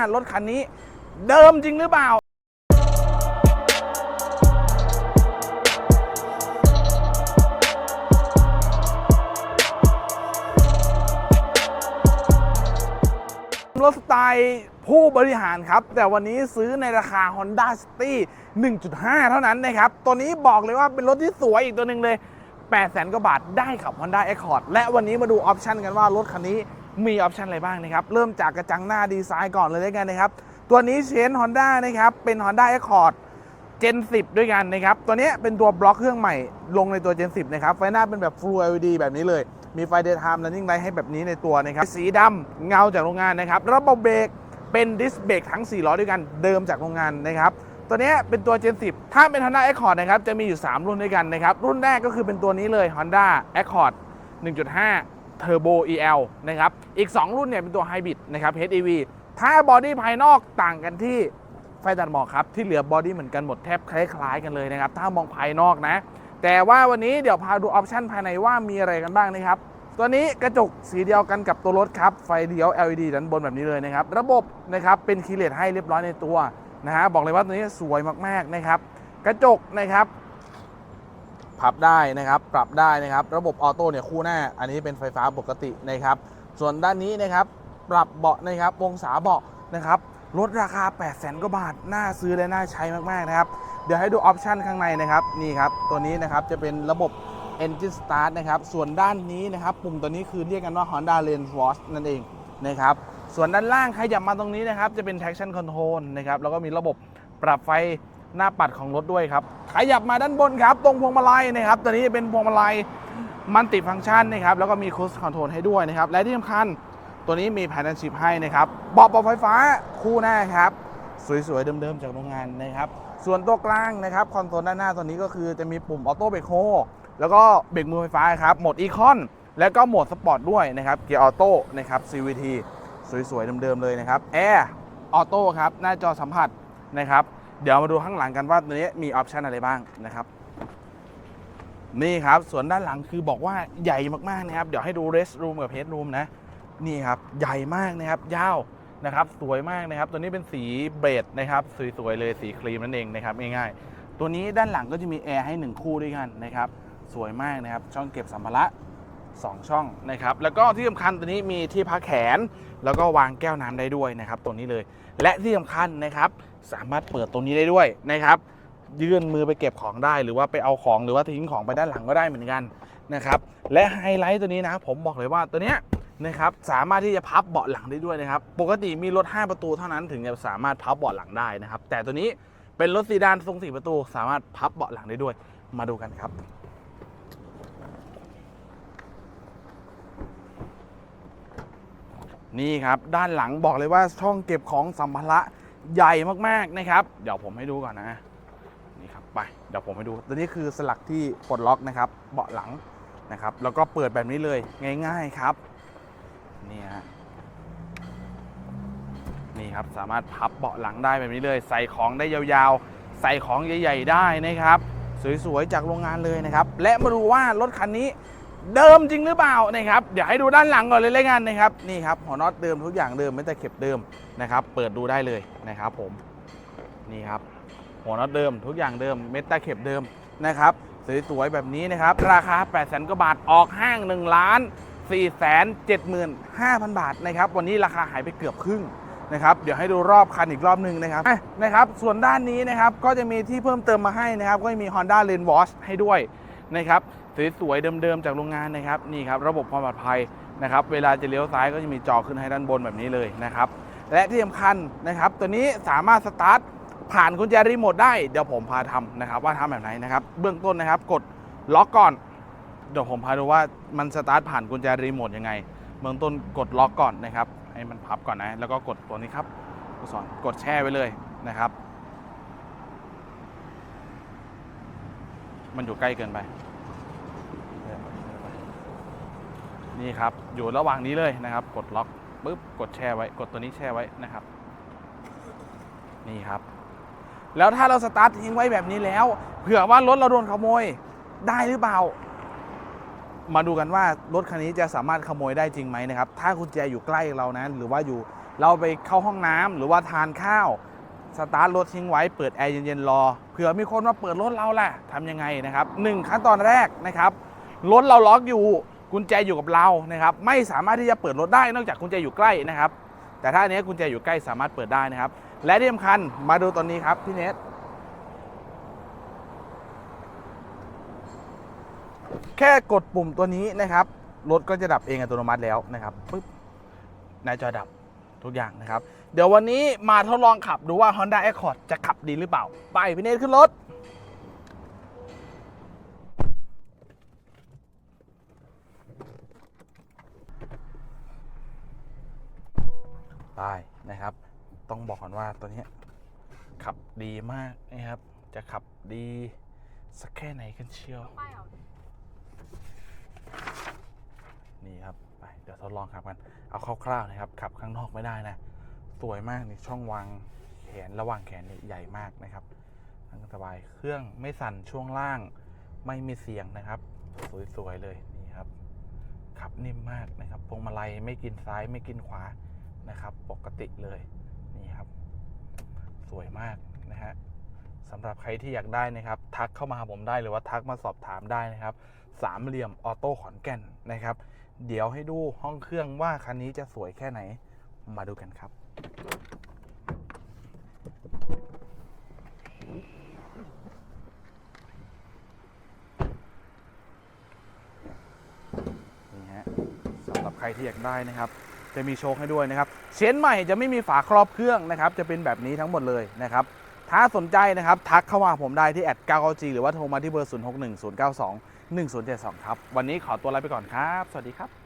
ารถคันนี้ เดิมจริงหรือเปล่ารถสไตล์ผู้บริหารครับ แต่วันนี้ซื้อในราคา Honda City 1.5 เท่านั้นนะครับ ตัวนี้บอกเลยว่าเป็นรถที่สวยอีกตัวหนึ่งเลย 8 0 0 0 0 0กว่าบาทได้ขับ Honda Accord และวันนี้มาดูออปชันกันว่ารถคันนี้ มีออปชันอะไรบ้างนะครับ เริ่มจากกระจังหน้าดีไซน์ก่อนเลยแล้วยกันนะครับ ตัวนี้เชน Honda นะครับ เป็น Honda Accord Gen 10 ด้วยกันนะครับ ตัวนี้เป็นตัวบล็อกเครื่องใหม่ลงในตัว Gen 10 นะครับ ไฟหน้าเป็นแบบ Full LED แบบนี้เลย มีไฟ Daytime Running Light ให้แบบนี้ในตัวนะครับ สีดำเงาจากโรงงานนะครับ ระบบเบรกเป็นดิสเบรกทั้ง 4 ล้อด้วยกัน เดิมจากโรงงานนะครับตัวนี้เป็นตัว Gen 10 ถ้าเป็น Honda Accord นะครับ จะมีอยู่ 3 รุ่นด้วยกันนะครับ รุ่นแรกก็คือเป็นตัวนี้เลย Honda Accord 1.5 Turbo EL นะครับ อีก 2 รุ่นเนี่ยเป็นตัว Hybrid นะครับ HEV ถ้าบอดี้ภายนอกต่างกันที่ไฟตัดหมอกครับ ที่เหลือบอดี้เหมือนกันหมดแทบคล้ายๆกันเลยนะครับ ถ้ามองภายนอกนะ แต่ว่าวันนี้เดี๋ยวพาดูออปชันภายในว่ามีอะไรกันบ้างนะครับ ตัวนี้กระจกสีเดียวกันกับตัวรถครับ ไฟเลี้ยว LED ด้านบนแบบนี้เลยนะครับ ระบบนะครับเป็นคีเลสให้เรียบร้อยในตัวนะฮะบอกเลยว่าตัวนี้สวยมากๆนะครับ กระจกนะครับ พับได้นะครับ ปรับได้นะครับ ระบบออโต้เนี่ยคู่หน้า อันนี้เป็นไฟฟ้าปกตินะครับ ส่วนด้านนี้นะครับ ปรับเบาะนะครับวงศาเบาะนะครับลดราคา 8 0 0 0 0กว่าบาท น่าซื้อและน่าใช้มากๆนะครับ เดี๋ยวให้ดูออปชันข้างในนะครับ นี่ครับ ตัวนี้นะครับจะเป็นระบบ Engine Start นะครับ ส่วนด้านนี้นะครับ ปุ่มตัวนี้คือเรียกกันว่า Honda Lane Watch นั่นเองนะครับ ส่วนด้านล่างขยับมาตรงนี้นะครับ จะเป็น traction control นะครับ แล้วก็มีระบบปรับไฟหน้าปัดของรถด้วยครับ ขยับมาด้านบนครับ ตรงพวงมาลัยนะครับตัวนี้เป็นพวงมาลัยมัลติฟัง c t ชันนะครับแล้วก็มี cruise control ให้ด้วยนะครับ และที่สำคัญตัวนี้มีแผนชิพให้นะครับเบาะปรับไฟฟ้าคู่หน้าครับ สวยๆ เดิมๆ จากโรงงานนะครับ ส่วนตัวกลางนะครับคอนโซลด้านหน้าตัวนี้ก็คือจะมีปุ่มออโต้เบรกโฮแล้วก็เบรกมือไฟฟ้าครับโหมดอีคอนแล้วก็โหมดสปอร์ตด้วยนะครับเกียร์ออโต้นะครับ CVT สวยๆ เดิมๆ เลยนะครับแอร์ออโต้ครับหน้าจอสัมผัสนะครับ เดี๋ยวมาดูข้างหลังกันว่าตัวนี้มีออปชันอะไรบ้างนะครับ นี่ครับส่วนด้านหลังคือบอกว่าใหญ่มากๆนะครับ เดี๋ยวให้ดู rest room กับ head room นะ นี่ครับใหญ่มากนะครับ ยาวนะครับ สวยมากนะครับ ตัวนี้เป็นสีเบรดนะครับสวยๆเลยสีครีมนั่นเองนะครับง่ายๆตัวนี้ด้านหลังก็จะมีแอร์ให้ 1 คู่ด้วยกันนะครับ สวยมากนะครับ ช่องเก็บสัมภาระ 2 ช่องนะครับ แล้วก็ที่สำคัญตัวนี้มีที่พักแขน แล้วก็วางแก้วน้ำได้ด้วยนะครับตัวนี้เลย และที่สำคัญนะครับ สามารถเปิดตรงนี้ได้ด้วยนะครับ ยื่นมือไปเก็บของได้ หรือว่าไปเอาของหรือว่าทิ้งของไปด้านหลังก็ได้เหมือนกันนะครับ และไฮไลท์ตัวนี้นะ ผมบอกเลยว่าตัวเนี้ยนะครับสามารถที่จะพับเบาะหลังได้ด้วยนะครับ ปกติมีรถ 5 ประตูเท่านั้นถึงจะสามารถพับเบาะหลังได้นะครับ แต่ตัวนี้เป็นรถซีดานทรง 4 ประตู สามารถพับเบาะหลังได้ด้วย มาดูกันครับ นี่ครับ ด้านหลังบอกเลยว่าช่องเก็บของสัมภาระใหญ่มากๆนะครับ เดี๋ยวผมให้ดูก่อนนะนี่ครับไปเดี๋ยวผมให้ดูตัวนี้คือสลักที่ปลดล็อกนะครับ เบาะหลังนะครับ แล้วก็เปิดแบบนี้เลยง่ายๆครับนี่ฮะนี่ครับสามารถพับเบาะหลังได้แบบนี้เลย ใส่ของได้ยาวๆ ใส่ของใหญ่ ๆ ได้นะครับ สวยๆจากโรงงานเลยนะครับ และมาดูว่ารถคันนี้ เดิมจริงหรือเปล่านะครับเดี๋ยวให้ดูด้านหลังก่อนเลยเลยกันนะครับนี่ครับหัวน็อตเดิมทุกอย่างเดิมไม่แต่เข็บเดิมนะครับเปิดดูได้เลยนะครับผมนี่ครับหัวน็อตเดิมทุกอย่างเดิมเม็ดตาเข็บเดิมนะครับสวยๆแบบนี้นะครับราคา 8 0 0 0 0กว่าบาทออกห้าง1ล้าน4 7 5 0 0 0 บาทนะครับวันนี้ราคาหายไปเกือบครึ่งนะครับเดี๋ยวให้ดูรอบคันอีกรอบหนึ่งนะครับนะครับ ส่วนด้านนี้นะครับก็จะมีที่เพิ่มเติมมาให้นะครับ ก็จะมี Honda Lane Watch ให้ด้วยนะครับ สวยๆเดิมๆจากโรงงานนะครับนี่ครับระบบความปลอดภัยนะครับเวลาจะเลี้ยวซ้ายก็จะมีจอขึ้นให้ด้านบนแบบนี้เลยนะครับและที่สำคัญนะครับตัวนี้สามารถสตาร์ทผ่านกุญแจรีโมทได้เดี๋ยวผมพาทำนะครับว่าทำแบบไหนนะครับเบื้องต้นนะครับกดล็อกก่อนเดี๋ยวผมพาดูว่ามันสตาร์ทผ่านกุญแจรีโมทยังไง เบื้องต้นกดล็อกก่อนนะครับให้มันพับก่อนนะแล้วก็กดตัวนี้ครับกูสอนกดแช่ไว้เลยนะครับ มันอยู่ใกล้เกินไป นี่ครับ อยู่ระหว่างนี้เลยนะครับ กดล็อกปุ๊บกดแช่ไว้ กดตัวนี้แช่ไว้นะครับ นี่ครับ แล้วถ้าเราสตาร์ททิ้งไว้แบบนี้แล้ว เผื่อว่ารถเราโดนขโมยได้หรือเปล่า มาดูกันว่ารถคันนี้จะสามารถขโมยได้จริงไหมนะครับ ถ้ากุญแจอยู่ใกล้เรานะหรือว่าอยู่เราไปเข้าห้องน้ำหรือว่าทานข้าวสตาร์ทรถทิ้งไว้เปิดแอร์เย็นๆรอเผื่อมีคนมาเปิดรถเราแหละทำยังไงนะครับหนึ่งขั้นตอนแรกนะครับรถเราล็อกอยู่ กุญแจอยู่กับเรานะครับ ไม่สามารถที่จะเปิดรถได้นอกจากกุญแจอยู่ใกล้นะครับ แต่ถ้าอันนี้กุญแจอยู่ใกล้สามารถเปิดได้นะครับ และที่สำคัญมาดูตอนนี้ครับพี่เนทแค่กดปุ่มตัวนี้นะครับรถก็จะดับเองอัตโนมัติแล้วนะครับปึ๊บน้าจอดับทุกอย่างนะครับ เดี๋ยววันนี้มาทดลองขับดูว่า Honda Accord จะขับดีหรือเปล่า ไปพี่เนทขึ้นรถ ไปนะครับ ต้องบอกก่อนว่าตัวนี้ขับดีมากนะครับ จะขับดีสักแค่ไหนกันเชียว นี่ครับไปเดี๋ยวทดลองขับกัน เอาคร่าวๆนะครับ ขับข้างนอกไม่ได้นะ สวยมากนี่ช่องวางแขนระหว่างแขนนี่ใหญ่มากนะครับนั่งสบายเครื่องไม่สั่นช่วงล่าง ไม่มีเสียงนะครับ สวยๆเลยนี่ครับ ขับนิ่มมากนะครับพวงมาลัยไม่กินซ้ายไม่กินขวา นะครับ ปกติเลยนี่ครับ สวยมากนะฮะสำหรับใครที่อยากได้นะครับ ทักเข้ามาหาผมได้หรือว่าทักมาสอบถามได้นะครับสามเหลี่ยมออโต้ขอนแก่นนะครับ เดี๋ยวให้ดูห้องเครื่องว่าคันนี้จะสวยแค่ไหนมาดูกันครับนี่ฮะสำหรับใครที่อยากได้นะครับ จะมีโชคให้ด้วยนะครับเชนใหม่จะไม่มีฝาครอบเครื่องนะครับจะเป็นแบบนี้ทั้งหมดเลยนะครับถ้าสนใจนะครับทักเข้ามาผมได้ที่แอดกาวจีหรือว่าโทรมาที่เบอร์ 061092 1072 ครับ วันนี้ขอตัวลาไปก่อนครับ สวัสดีครับ